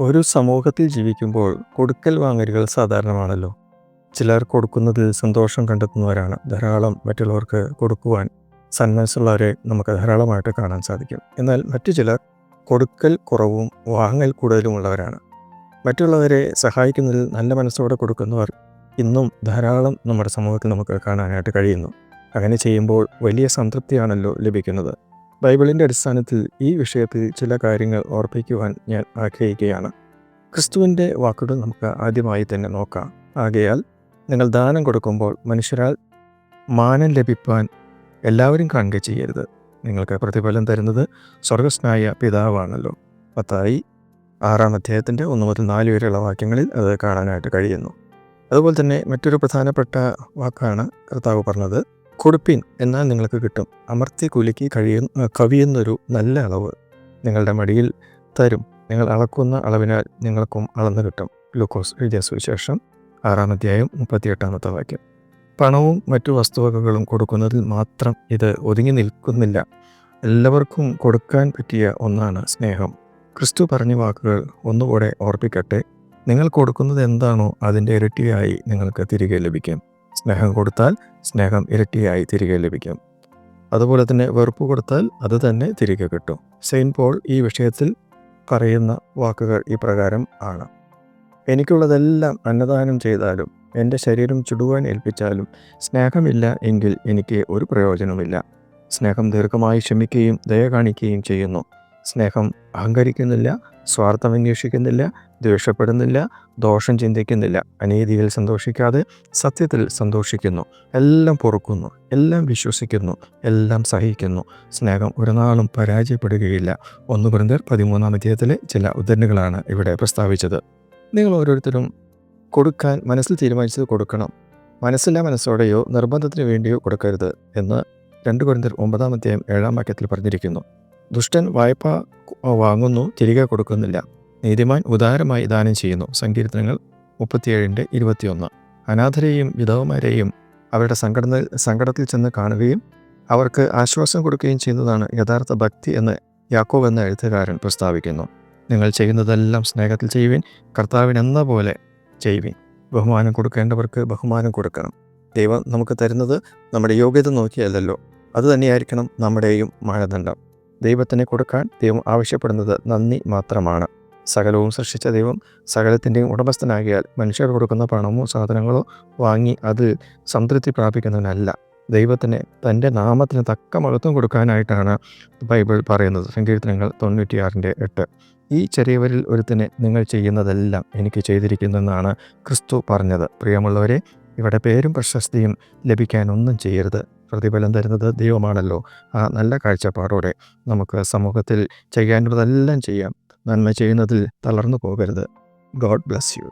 ഒരു സമൂഹത്തിൽ ജീവിക്കുമ്പോൾ കൊടുക്കൽ വാങ്ങലുകൾ സാധാരണമാണല്ലോ. ചിലർ കൊടുക്കുന്നതിൽ സന്തോഷം കണ്ടെത്തുന്നവരാണ്. ധാരാളം മറ്റുള്ളവർക്ക് കൊടുക്കുവാൻ സന്മനസ്സുള്ളവരെ നമുക്ക് ധാരാളമായിട്ട് കാണാൻ സാധിക്കും. എന്നാൽ മറ്റു ചിലർ കൊടുക്കൽ കുറവും വാങ്ങൽ കൂടുതലുമുള്ളവരാണ്. മറ്റുള്ളവരെ സഹായിക്കുന്നതിൽ നല്ല മനസ്സോടെ കൊടുക്കുന്നവർ ഇന്നും ധാരാളം നമ്മുടെ സമൂഹത്തിൽ നമുക്ക് കാണാനായിട്ട് കഴിയുന്നു. അങ്ങനെ ചെയ്യുമ്പോൾ വലിയ സംതൃപ്തിയാണല്ലോ ലഭിക്കുന്നത്. ബൈബിളിന്റെ അടിസ്ഥാനത്തിൽ ഈ വിഷയത്തിൽ ചില കാര്യങ്ങൾ ഓർപ്പിക്കുവാൻ ഞാൻ ആഗ്രഹിക്കുകയാണ്. ക്രിസ്തുവിന്റെ വാക്കുകൾ നമുക്ക് ആദ്യമായി തന്നെ നോക്കാം. ആകയാൽ നിങ്ങൾ ദാനം കൊടുക്കുമ്പോൾ മനുഷ്യരാൽ മാനം ലഭിപ്പാൻ എല്ലാവരും കാണുക ചെയ്യരുത്. നിങ്ങൾക്ക് പ്രതിഫലം തരുന്നത് സ്വർഗസ്നായ പിതാവാണല്ലോ. പത്തായി ആറാം അധ്യായത്തിന്റെ ഒന്ന് മുതൽ നാല് വരെയുള്ള വാക്യങ്ങളിൽ അത് കാണാനായിട്ട് കഴിയുന്നു. അതുപോലെ തന്നെ മറ്റൊരു പ്രധാനപ്പെട്ട വാക്കാണ് കർത്താവ് പറഞ്ഞത് കൊടുപ്പിൻ എന്നാൽ നിങ്ങൾക്ക് കിട്ടും. അമർത്തി കുലുക്കി കഴിയുന്ന കവിയുന്നൊരു നല്ല അളവ് നിങ്ങളുടെ മടിയിൽ തരും. നിങ്ങൾ അളക്കുന്ന അളവിനാൽ നിങ്ങൾക്കും അളന്നു കിട്ടും. ഗ്ലൂക്കോസ് എഴുതിയ സുവിശേഷം ആറാം അധ്യായം മുപ്പത്തിയെട്ടാമത്തെ വാക്യം. പണവും മറ്റു വസ്തുവകകളും കൊടുക്കുന്നതിൽ മാത്രം ഇത് ഒതുങ്ങി നിൽക്കുന്നില്ല. എല്ലാവർക്കും കൊടുക്കാൻ പറ്റിയ ഒന്നാണ് സ്നേഹം. ക്രിസ്തു പറഞ്ഞ വാക്കുകൾ ഒന്നുകൂടെ ഓർപ്പിക്കട്ടെ. നിങ്ങൾ കൊടുക്കുന്നത് എന്താണോ അതിന്റെ ഇരട്ടിയായി നിങ്ങൾക്ക് തിരികെ ലഭിക്കും. സ്നേഹം കൊടുത്താൽ സ്നേഹം ഇരട്ടിയായി തിരികെ ലഭിക്കും. അതുപോലെ തന്നെ വെറുപ്പ് കൊടുത്താൽ അത് തന്നെ തിരികെ കിട്ടും. സെയിന്റ് പോൾ ഈ വിഷയത്തിൽ പറയുന്ന വാക്കുകൾ ഇപ്രകാരം ആണ്. എനിക്കുള്ളതെല്ലാം അന്നദാനം ചെയ്താലും എന്റെ ശരീരം ചുടുവാൻ ഏൽപ്പിച്ചാലും സ്നേഹമില്ല എങ്കിൽ എനിക്ക് ഒരു പ്രയോജനമില്ല സ്നേഹം ദീർഘമായി ക്ഷമിക്കുകയും ദയ കാണിക്കുകയും ചെയ്യുന്നു. സ്നേഹം അഹങ്കരിക്കുന്നില്ല സ്വാർത്ഥം അന്വേഷിക്കുന്നില്ല ദ്വേഷപ്പെടുന്നില്ല ദോഷം ചിന്തിക്കുന്നില്ല. അനീതിയിൽ സന്തോഷിക്കാതെ സത്യത്തിൽ സന്തോഷിക്കുന്നു. എല്ലാം പൊറുക്കുന്നു എല്ലാം വിശ്വസിക്കുന്നു എല്ലാം സഹിക്കുന്നു. സ്നേഹം ഒരു നാളും പരാജയപ്പെടുകയില്ല. ഒന്ന് കുറിന്തർ പതിമൂന്നാം അധ്യായത്തിലെ ചില ഉദ്ധരണികളാണ് ഇവിടെ പ്രസ്താവിച്ചത്. നിങ്ങൾ ഓരോരുത്തരും കൊടുക്കാൻ മനസ്സിൽ തീരുമാനിച്ചത് കൊടുക്കണം. മനസ്സില്ല മനസ്സോടെയോ നിർബന്ധത്തിന് വേണ്ടിയോ കൊടുക്കരുത് എന്ന് രണ്ട് കുറിന്തർ ഒമ്പതാം അധ്യായം ഏഴാം വാക്യത്തിൽ പറഞ്ഞിരിക്കുന്നു. ദുഷ്ടൻ വായ്പ വാങ്ങുന്നു തിരികെ കൊടുക്കുന്നില്ല. നീതിമാൻ ഉദാരമായി ദാനം ചെയ്യുന്നു. സങ്കീർത്തനങ്ങൾ മുപ്പത്തിയേഴിന്റെ ഇരുപത്തിയൊന്ന്. അനാഥരെയും വിധവമാരെയും അവരുടെ സങ്കട സങ്കടത്തിൽ ചെന്ന് കാണുകയും അവർക്ക് ആശ്വാസം കൊടുക്കുകയും ചെയ്യുന്നതാണ് യഥാർത്ഥ ഭക്തി എന്ന് യാക്കോവ് എന്ന എഴുത്തുകാരൻ പ്രസ്താവിക്കുന്നു. നിങ്ങൾ ചെയ്യുന്നതെല്ലാം സ്നേഹത്തിൽ ചെയ്യുവിൻ. കർത്താവിനെന്ന പോലെ ചെയ്യുവിൻ. ബഹുമാനം കൊടുക്കേണ്ടവർക്ക് ബഹുമാനം കൊടുക്കണം. ദൈവം നമുക്ക് തരുന്നത് നമ്മുടെ യോഗ്യത നോക്കിയല്ലല്ലോ. അത് തന്നെയായിരിക്കണം നമ്മുടെയും മാനദണ്ഡം. ദൈവത്തിന് കൊടുക്കാൻ ദൈവം ആവശ്യപ്പെടുന്നത് നന്ദി മാത്രമാണ്. സകലവും സൃഷ്ടിച്ച ദൈവം സകലത്തിന്റെയും ഉടമസ്ഥനാകിയാൽ മനുഷ്യർ കൊടുക്കുന്ന പണമോ സാധനങ്ങളോ വാങ്ങി അത് സംതൃപ്തി പ്രാപിക്കുന്നതിനല്ല ദൈവത്തിന് തന്റെ നാമത്തിന് തക്ക മഹത്വം കൊടുക്കാനായിട്ടാണ് ബൈബിൾ പറയുന്നത്. സങ്കീർത്തനങ്ങൾ തൊണ്ണൂറ്റിയാറിന്റെ എട്ട്. ഈ ചെറിയവരിൽ ഒരുത്തിന് നിങ്ങൾ ചെയ്യുന്നതെല്ലാം എനിക്ക് ചെയ്തിരിക്കുന്നെന്നാണ് ക്രിസ്തു പറഞ്ഞത്. പ്രിയമുള്ളവരെ ഇവിടെ പേരും പ്രശസ്തിയും ലഭിക്കാനൊന്നും ചെയ്യരുത്. പ്രതിഫലം തരുന്നത് ദൈവമാണല്ലോ. ആ നല്ല കാഴ്ചപ്പാടോടെ നമുക്ക് സമൂഹത്തിൽ ചെയ്യാനുള്ളതെല്ലാം ചെയ്യാം. നന്മ ചെയ്യുന്നതിൽ തളർന്നു പോകരുത്. God bless you.